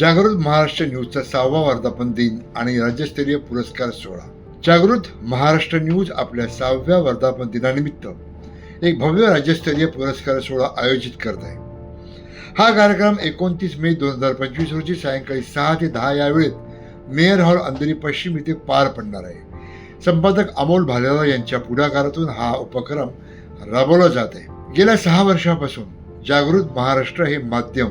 जागृत महाराष्ट्र न्यूजचा सहावा वर्धापन दिन आणि राज्यस्तरीय पुरस्कार सोहळा. जागृत महाराष्ट्र न्यूज आपल्या सहाव्या वर्धापन दिनानिमित्त एक भव्य राज्यस्तरीय पुरस्कार सोहळा आयोजित करत आहे. हा कार्यक्रम एकोणतीस मे दोन हजार पंचवीस रोजी सायंकाळी सहा ते दहा या वेळेत मेयर हॉल अंधेरी पश्चिम इथे पार पडणार आहे. संपादक अमोल भालेराव यांच्या पुढाकारातून हा उपक्रम राबवला जात आहे. गेल्या सहा वर्षापासून जागृत महाराष्ट्र हे माध्यम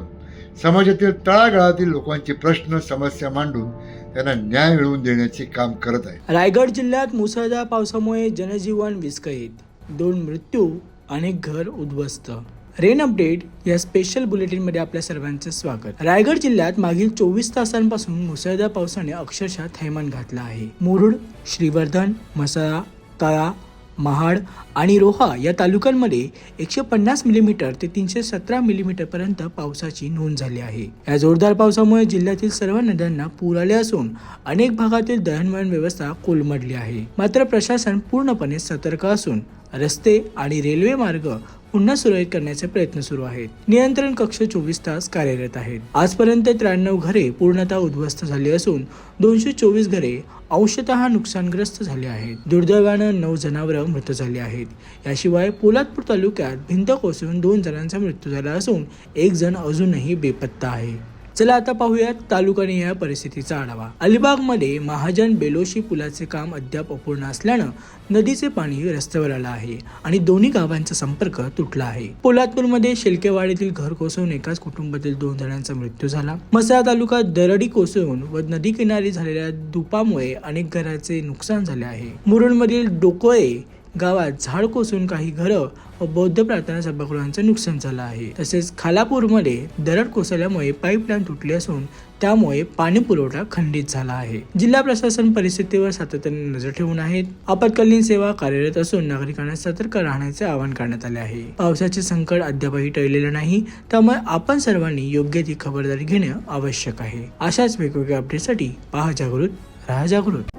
समाजातील तळागाळातील लोकांचे प्रश्न समस्या मांडून त्यांना न्याय मिळवून देण्याचे काम करत आहे रायगड जिल्ह्यात मुसळधार पावसामुळे जनजीवन विस्कळीत. दोन मृत्यू अनेक घर उद्ध्वस्त. रेन अपडेट या स्पेशल बुलेटिनमध्ये आपल्या सर्वांचं स्वागत. रायगड जिल्ह्यात मागील चोवीस तासांपासून मुसळधार पावसाने अक्षरशः थैमान घातला आहे. मुरुड श्रीवर्धन मसळा तळा महाड आणि रोहा या तालुक्यांमध्ये एकशे पन्नास मिलीमीटर ते तीनशे सतरा मिलीमीटर पर्यंत पावसाची नोंद झाली आहे. या जोरदार पावसामुळे जिल्ह्यातील सर्व नद्यांना पूर आले असून अनेक भागातील दळणवळण व्यवस्था कोलमडली आहे. मात्र प्रशासन पूर्णपणे सतर्क असून रस्ते आणि रेल्वे मार्ग पुन्हा सुरळीत करण्याचे प्रयत्न सुरू आहेत. नियंत्रण कक्ष चोवीस तास कार्यरत आहेत. आजपर्यंत त्र्याण्णव घरे पूर्णतः उद्ध्वस्त झाली असून दोनशे चोवीस घरे अंशतः नुकसानग्रस्त झाले आहेत. दुर्दैवानं नऊ जनावरं मृत झाली आहेत. याशिवाय पोलादपूर तालुक्यात भिंत कोसळून दोन जणांचा मृत्यू झाला असून एक जण अजूनही बेपत्ता आहे. चला आता पाहूयात तालुकानिहाय परिस्थितीचा आढावा. अलिबागमध्ये महाजन बेलोशी पुलाचे काम अद्याप अपूर्ण असल्यानं नदीचे पाणी रस्त्यावर आलं आहे आणि दोन्ही गावांचा संपर्क तुटला आहे. पोलादपूरमध्ये शेलकेवाडीतील घर कोसळून एकाच कुटुंबातील दोन जणांचा मृत्यू झाला. मसळा तालुका दरडी कोसळून व नदी किनारी झालेल्या दुपामुळे अनेक घराचे नुकसान झाले आहे. मुरुडमधील डोकोळे गावात झाड कोसळून काही घरं व बौद्ध प्रार्थना सभागृहांचं नुकसान झालं आहे. तसेच खालापूरमध्ये दरड कोसळल्यामुळे पाईपलाईन तुटली असून त्यामुळे पाणी पुरवठा खंडित झाला आहे. जिल्हा प्रशासन परिस्थितीवर सातत्याने नजर ठेवून आहेत. आपत्कालीन सेवा कार्यरत असून नागरिकांना सतर्क राहण्याचे आवाहन करण्यात आले आहे. पावसाचे संकट अद्यापही टळलेलं नाही त्यामुळे आपण सर्वांनी योग्य ती खबरदारी घेणे आवश्यक आहे. अशाच वेगवेगळ्या अपडेटसाठी पहा जागृत राहा जागृत.